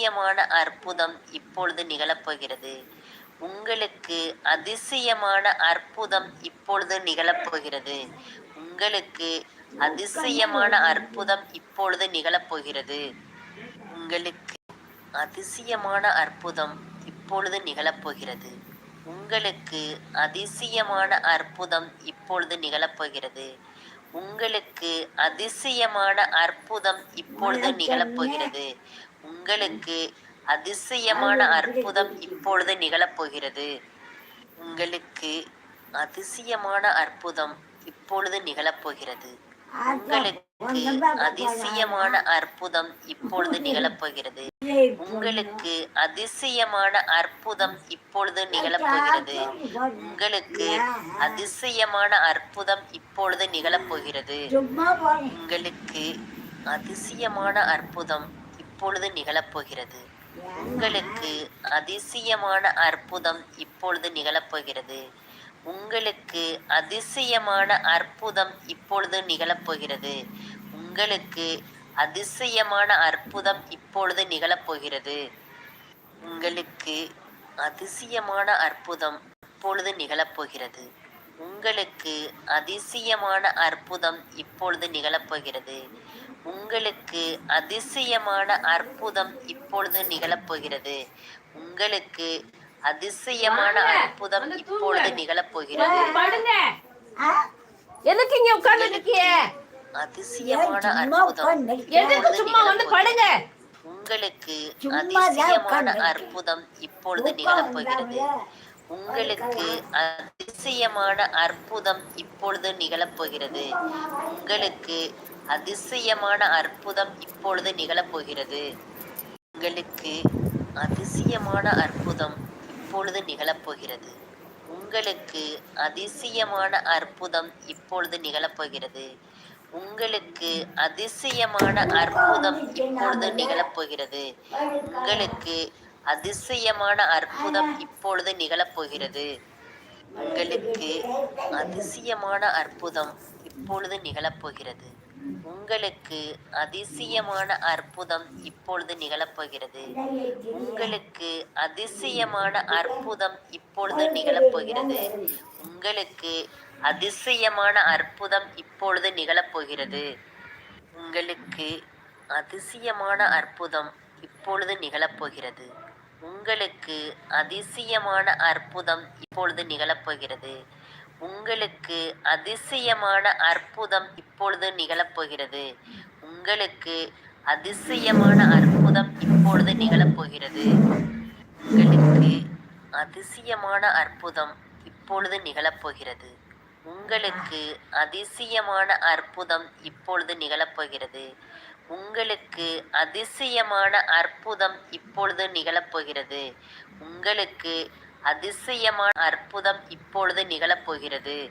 அதிசயமான அற்புதம் இப்பொழுது நிகழப்போகிறது. உங்களுக்கு அதிசயமான அற்புதம் இப்பொழுது நிகழப்போகிறது. உங்களுக்கு அதிசயமான அற்புதம் இப்பொழுது நிகழப்போகிறது. உங்களுக்கு அதிசயமான அற்புதம் இப்பொழுது நிகழப்போகிறது. உங்களுக்கு அதிசயமான அற்புதம் இப்பொழுது நிகழப்போகிறது. உங்களுக்கு அதிசயமான அற்புதம் இப்பொழுது நிகழப்போகிறது. உங்களுக்கு அதிசயமான அற்புதம் இப்பொழுது நிகழப்போகிறது. உங்களுக்கு அதிசயமான அற்புதம் இப்பொழுது நிகழப்போகிறது. உங்களுக்கு அதிசயமான அற்புதம் இப்பொழுது நிகழப்போகிறது. உங்களுக்கு அதிசயமான அற்புதம் இப்பொழுது நிகழப்போகிறது. உங்களுக்கு அதிசயமான அற்புதம் இப்பொழுது நிகழப்போகிறது. உங்களுக்கு அதிசயமான அற்புதம் இப்பொழுது நிகழப்போகிறது. உங்களுக்கு அதிசயமான அற்புதம் இப்பொழுது நிகழப்போகிறது. உங்களுக்கு அதிசயமான அற்புதம் இப்பொழுது நிகழப்போகிறது. உங்களுக்கு அதிசயமான அற்புதம் இப்பொழுது நிகழப்போகிறது. உங்களுக்கு அதிசயமான அற்புதம் இப்பொழுது நிகழப்போகிறது. உங்களுக்கு அதிசயமான அற்புதம் இப்பொழுது நிகழப்போகிறது. உங்களுக்கு அதிசயமான அற்புதம் இப்பொழுது நிகழப்போகிறது. உங்களுக்கு அதிசயமான அற்புதம் இப்பொழுது நிகழப்போகிறது. எதுக்கு இங்க உட்கார்ந்து இருக்கிய அதிசயமான அற்புதம் எதுக்கு சும்மா வந்து படுங்க? உங்களுக்கு அதிசயமான உட்கார்ந்து. அற்புதம் இப்பொழுது நிகழப்போகிறது. உங்களுக்கு அதிசயமான அற்புதம் இப்பொழுது நிகழப்போகிறது. உங்களுக்கு அதிசயமான அற்புதம் இப்பொழுது நிகழப்போகிறது. உங்களுக்கு அதிசயமான அற்புதம் இப்பொழுது நிகழப்போகிறது. உங்களுக்கு அதிசயமான அற்புதம் இப்பொழுது நிகழப்போகிறது. உங்களுக்கு அதிசயமான அற்புதம் இப்பொழுது நிகழப்போகிறது. உங்களுக்கு அதிசயமான அற்புதம் இப்பொழுது நிகழப்போகிறது. உங்களுக்கு அதிசயமான அற்புதம் இப்பொழுது நிகழப்போகிறது. உங்களுக்கு அதிசயமான அற்புதம் இப்பொழுது நிகழப்போகிறது. உங்களுக்கு அதிசயமான அற்புதம் இப்பொழுது நிகழப்போகிறது. உங்களுக்கு அதிசயமான அற்புதம் இப்பொழுது நிகழப்போகிறது. உங்களுக்கு அதிசயமான அற்புதம் இப்பொழுது நிகழப்போகிறது. உங்களுக்கு அதிசயமான அற்புதம் இப்பொழுது நிகழப்போகிறது. உங்களுக்கு அதிசயமான அற்புதம் இப்பொழுது நிகழப்போகிறது. உங்களுக்கு அதிசயமான அற்புதம் இப்பொழுது நிகழப்போகிறது. உங்களுக்கு அதிசயமான அற்புதம் இப்பொழுது நிகழப்போகிறது. உங்களுக்கு அதிசயமான அற்புதம் இப்பொழுது நிகழப்போகிறது. உங்களுக்கு அதிசயமான அற்புதம் இப்பொழுது நிகழப்போகிறது. உங்களுக்கு அதிசயமான அற்புதம் இப்பொழுது நிகழப்போகிறது.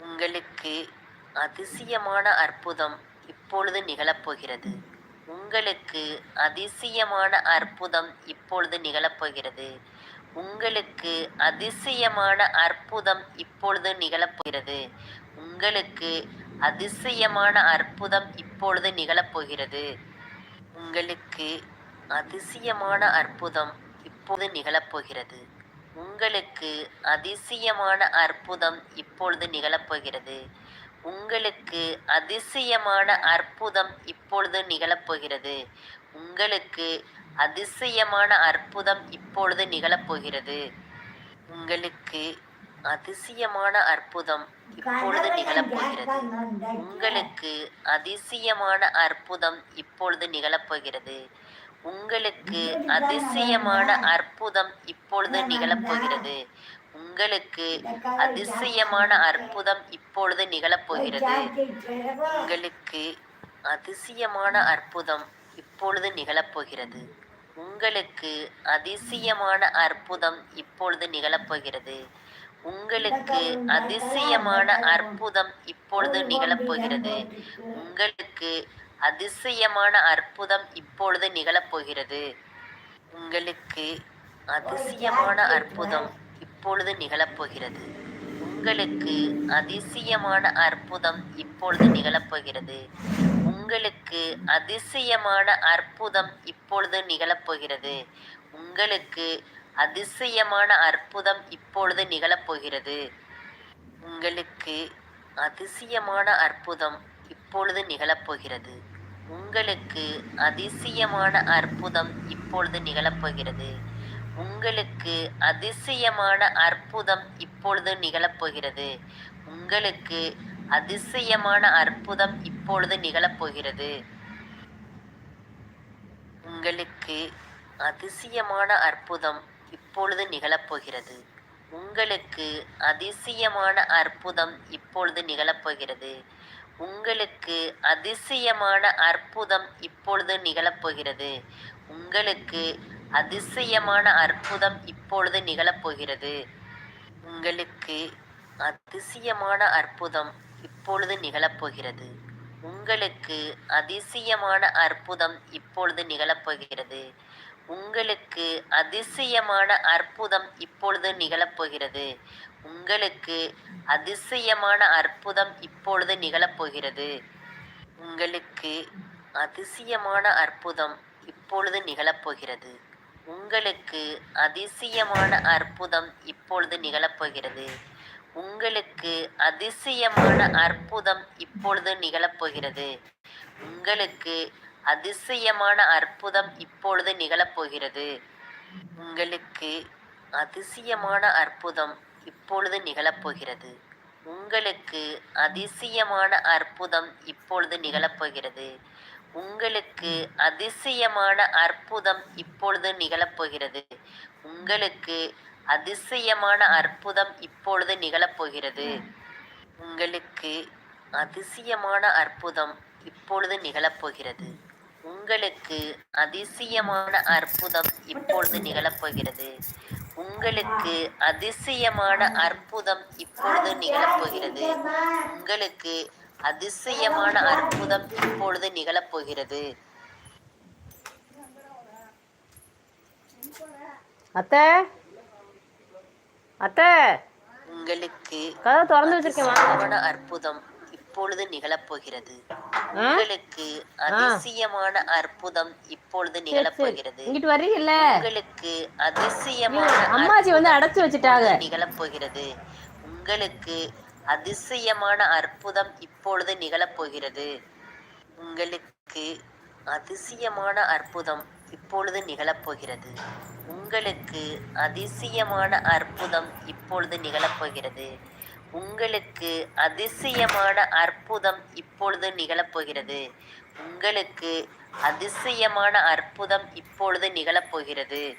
உங்களுக்கு அதிசயமான அற்புதம் இப்பொழுது நிகழப்போகிறது. உங்களுக்கு அதிசயமான அற்புதம் இப்பொழுது நிகழப்போகிறது. உங்களுக்கு அதிசயமான அற்புதம் இப்பொழுது நிகழப்போகிறது. உங்களுக்கு அதிசயமான அற்புதம் இப்பொழுது நிகழப்போகிறது. உங்களுக்கு அதிசயமான அற்புதம் இப்பொழுது நிகழப்போகிறது. உங்களுக்கு அதிசயமான அற்புதம் இப்பொழுது நிகழப்போகிறது. உங்களுக்கு அதிசயமான அற்புதம் இப்பொழுது நிகழப்போகிறது. உங்களுக்கு அதிசயமான அற்புதம் இப்பொழுது நிகழப்போகிறது. உங்களுக்கு அதிசயமான அற்புதம் இப்பொழுது நிகழப்போகிறது உங்களுக்கு அதிசயமான அற்புதம் இப்பொழுது நிகழப்போகிறது உங்களுக்கு அதிசயமான அற்புதம் இப்பொழுது நிகழப்போகிறது உங்களுக்கு அதிசயமான அற்புதம் இப்பொழுது நிகழப்போகிறது உங்களுக்கு அதிசயமான அற்புதம் இப்பொழுது நிகழப்போகிறது உங்களுக்கு அதிசயமான அற்புதம் இப்பொழுது நிகழப்போகிறது உங்களுக்கு அதிசயமான அற்புதம் இப்பொழுது நிகழப்போகிறது. உங்களுக்கு அதிசயமான அற்புதம் இப்பொழுது நிகழப்போகிறது. உங்களுக்கு அதிசயமான அற்புதம் இப்பொழுது நிகழப்போகிறது. உங்களுக்கு அதிசயமான அற்புதம் இப்பொழுது நிகழப்போகிறது. உங்களுக்கு அதிசயமான அற்புதம் இப்பொழுது நிகழப்போகிறது. உங்களுக்கு அதிசயமான அற்புதம் இப்பொழுது நிகழப்போகிறது. உங்களுக்கு அதிசயமான அற்புதம் இப்பொழுது நிகழப்போகிறது. உங்களுக்கு அதிசயமான அற்புதம் இப்பொழுது நிகழப்போகிறது. உங்களுக்கு அதிசயமான அற்புதம் இப்பொழுது நிகழப்போகிறது. உங்களுக்கு அதிசயமான அற்புதம் இப்பொழுது நிகழப்போகிறது. உங்களுக்கு அதிசயமான அற்புதம் இப்பொழுது நிகழப்போகிறது. உங்களுக்கு அதிசயமான அற்புதம் இப்பொழுது நிகழப்போகிறது. உங்களுக்கு அதிசயமான அற்புதம் இப்பொழுது நிகழப்போகிறது. உங்களுக்கு அதிசயமான அற்புதம் இப்பொழுது நிகழப்போகிறது. உங்களுக்கு அதிசயமான அற்புதம் இப்பொழுது நிகழப்போகிறது. உங்களுக்கு அதிசயமான அற்புதம் இப்பொழுது நிகழப்போகிறது. உங்களுக்கு அதிசயமான அற்புதம் இப்பொழுது நிகழப்போகிறது. உங்களுக்கு அதிசயமான அற்புதம் இப்பொழுது நிகழப்போகிறது. உங்களுக்கு அதிசயமான அற்புதம் இப்பொழுது நிகழப்போகிறது. உங்களுக்கு அதிசயமான அற்புதம் இப்பொழுது நிகழப்போகிறது. உங்களுக்கு அதிசயமான அற்புதம் இப்பொழுது நிகழப்போகிறது. உங்களுக்கு அதிசயமான அற்புதம் இப்பொழுது நிகழப்போகிறது. உங்களுக்கு அதிசயமான அற்புதம் இப்பொழுது நிகழப்போகிறது. உங்களுக்கு அதிசயமான அற்புதம் இப்பொழுது நிகழப்போகிறது. உங்களுக்கு அதிசயமான அற்புதம் இப்பொழுது நிகழப்போகிறது. உங்களுக்கு அதிசயமான அற்புதம் இப்பொழுது நிகழப்போகிறது. உங்களுக்கு அதிசயமான அற்புதம் இப்பொழுது நிகழப்போகிறது. உங்களுக்கு அதிசயமான அற்புதம் இப்பொழுது நிகழப்போகிறது. உங்களுக்கு அதிசயமான அற்புதம் இப்பொழுது நிகழப்போகிறது. உங்களுக்கு அதிசயமான அற்புதம் இப்பொழுது நிகழப்போகிறது. அத்தை? அத்தை? உங்களுக்கு கதவை திறந்து வச்சிருக்கேன் அற்புதம் இப்பொழுது நிகழப்போகிறது. உங்களுக்கு அதிசயமான அற்புதம் இப்பொழுது நிகழப்போகிறது. இங்கிட்டு வர்றீங்கல்ல? உங்களுக்கு அதிசயமான அம்மாச்சி வந்து அடைச்சு வச்சுட்டாங்க. நிகழப்போகிறது. உங்களுக்கு அதிசயமான அற்புதம் இப்பொழுது நிகழப்போகிறது. உங்களுக்கு அதிசயமான அற்புதம் இப்பொழுது நிகழப்போகிறது. உங்களுக்கு அதிசயமான அற்புதம் இப்பொழுது நிகழப்போகிறது. உங்களுக்கு அதிசயமான அற்புதம் இப்பொழுது நிகழப்போகிறது. உங்களுக்கு அதிசயமான அற்புதம் இப்பொழுது நிகழப்போகிறது.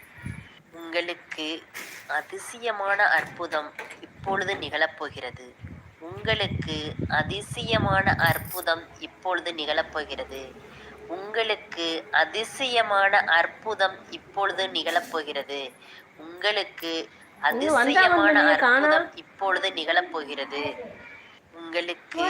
உங்களுக்கு அதிசயமான அற்புதம் இப்பொழுது நிகழப்போகிறது. உங்களுக்கு அதிசயமான அற்புதம் இப்பொழுது நிகழப்போகிறது. உங்களுக்கு அதிசயமான அற்புதம் இப்பொழுது நிகழப்போகிறது. உங்களுக்கு அதிசயமான அற்புதம் இப்பொழுது நிகழப்போகிறது. உங்களுக்கு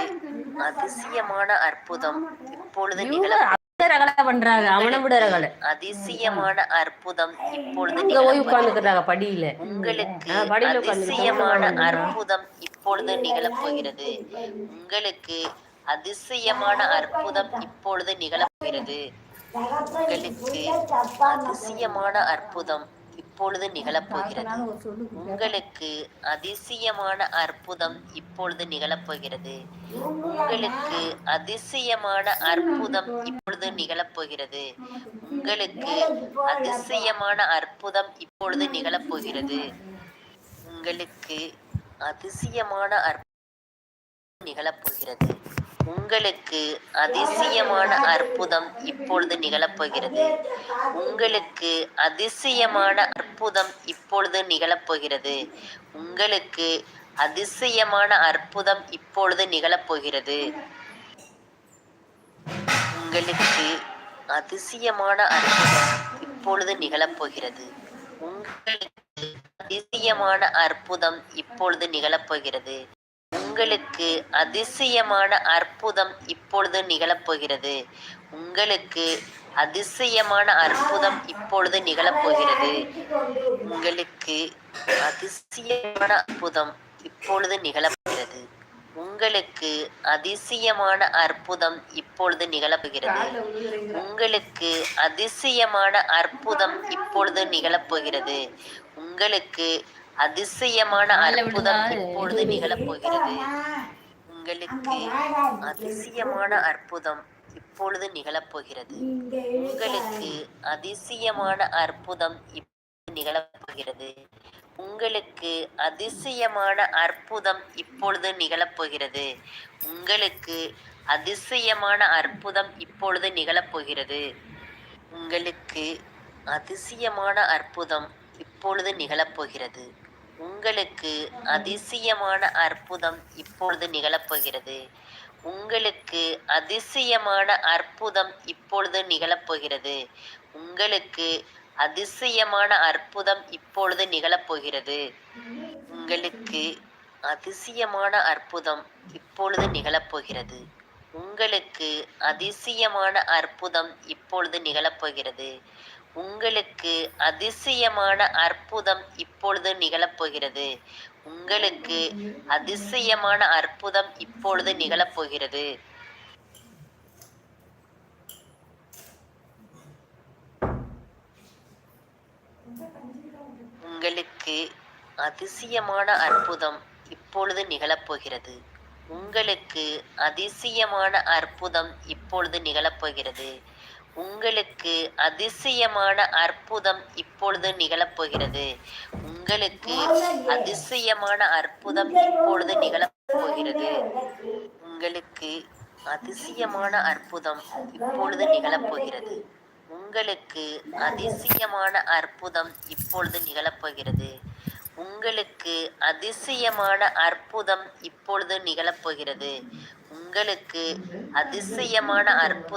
அதிசயமான அற்புதம் இப்பொழுது நிகழ ரகலை பண்றாங்க அவனை விட ரகலை. அதிசயமான அற்புதம் இப்பொழுது இங்க போய் நிகழப்போகிறது. உட்கார்ந்துக்கிறாங்க படியில. உங்களுக்கு அதிசயமான அற்புதம் இப்பொழுது நிகழப்போகிறது. உங்களுக்கு அதிசயமான அற்புதம் இப்பொழுது நிகழப்போகிறது. உங்களுக்கு அதிசயமான அற்புதம் இப்பொழுது நிகழப்போகிறது. உங்களுக்கு அதிசயமான அற்புதம் இப்பொழுது நிகழப்போகிறது. உங்களுக்கு அதிசயமான அற்புதம் இப்பொழுது நிகழப்போகிறது. உங்களுக்கு அதிசயமான அற்புதம் இப்பொழுது நிகழப்போகிறது. உங்களுக்கு அதிசயமான அற்புதம் நிகழப்போகிறது. உங்களுக்கு அதிசயமான அற்புதம் இப்பொழுது நிகழப்போகிறது. உங்களுக்கு அதிசயமான அற்புதம் இப்பொழுது நிகழப்போகிறது. உங்களுக்கு அதிசயமான அற்புதம் இப்பொழுது நிகழப்போகிறது. உங்களுக்கு அதிசயமான அற்புதம் இப்பொழுது நிகழப்போகிறது. உங்களுக்கு அதிசயமான அற்புதம் இப்பொழுது நிகழப்போகிறது. உங்களுக்கு அதிசயமான அற்புதம் இப்பொழுது நிகழப்போகிறது. உங்களுக்கு அதிசயமான அற்புதம் இப்பொழுது நிகழப்போகிறது. உங்களுக்கு அதிசயமான அற்புதம் இப்பொழுது நிகழப்போகிறது. உங்களுக்கு அதிசயமான அற்புதம் இப்பொழுது நிகழப்போகிறது. உங்களுக்கு அதிசயமான அற்புதம் இப்பொழுது நிகழப்போகிறது. உங்களுக்கு அதிசயமான அற்புதம் இப்பொழுது நிகழப்போகிறது. உங்களுக்கு அதிசயமான அற்புதம் இப்பொழுது நிகழப்போகிறது. உங்களுக்கு அதிசயமான அற்புதம் இப்பொழுது நிகழப்போகிறது. உங்களுக்கு அதிசயமான அற்புதம் இப்பொழுது நிகழப்போகிறது. உங்களுக்கு அதிசயமான அற்புதம் இப்பொழுது நிகழப்போகிறது. உங்களுக்கு அதிசயமான அற்புதம் இப்பொழுது நிகழப்போகிறது. உங்களுக்கு அதிசயமான அற்புதம் இப்பொழுது நிகழப்போகிறது. உங்களுக்கு அதிசயமான அற்புதம் இப்பொழுது நிகழப்போகிறது. உங்களுக்கு அதிசயமான அற்புதம் இப்பொழுது நிகழப்போகிறது. உங்களுக்கு அதிசயமான அற்புதம் இப்பொழுது நிகழப்போகிறது. உங்களுக்கு அதிசயமான அற்புதம் இப்பொழுது நிகழப்போகிறது. உங்களுக்கு அதிசயமான அற்புதம் இப்பொழுது நிகழப்போகிறது. உங்களுக்கு அதிசயமான அற்புதம் இப்பொழுது நிகழப்போகிறது. உங்களுக்கு அதிசயமான அற்புதம் இப்பொழுது நிகழப்போகிறது. உங்களுக்கு அதிசயமான அற்புதம் இப்பொழுது நிகழப்போகிறது. உங்களுக்கு அதிசயமான அற்புதம் இப்பொழுது நிகழப்போகிறது. உங்களுக்கு அதிசயமான அற்புதம் இப்பொழுது நிகழப்போகிறது. உங்களுக்கு அதிசயமான அற்புதம் இப்பொழுது நிகழப்போகிறது. உங்களுக்கு அதிசயமான அற்புதம் இப்பொழுது நிகழப்போகிறது. உங்களுக்கு அதிசயமான அற்புதம் இப்பொழுது நிகழப்போகிறது. உங்களுக்கு அதிசயமான அற்புதம்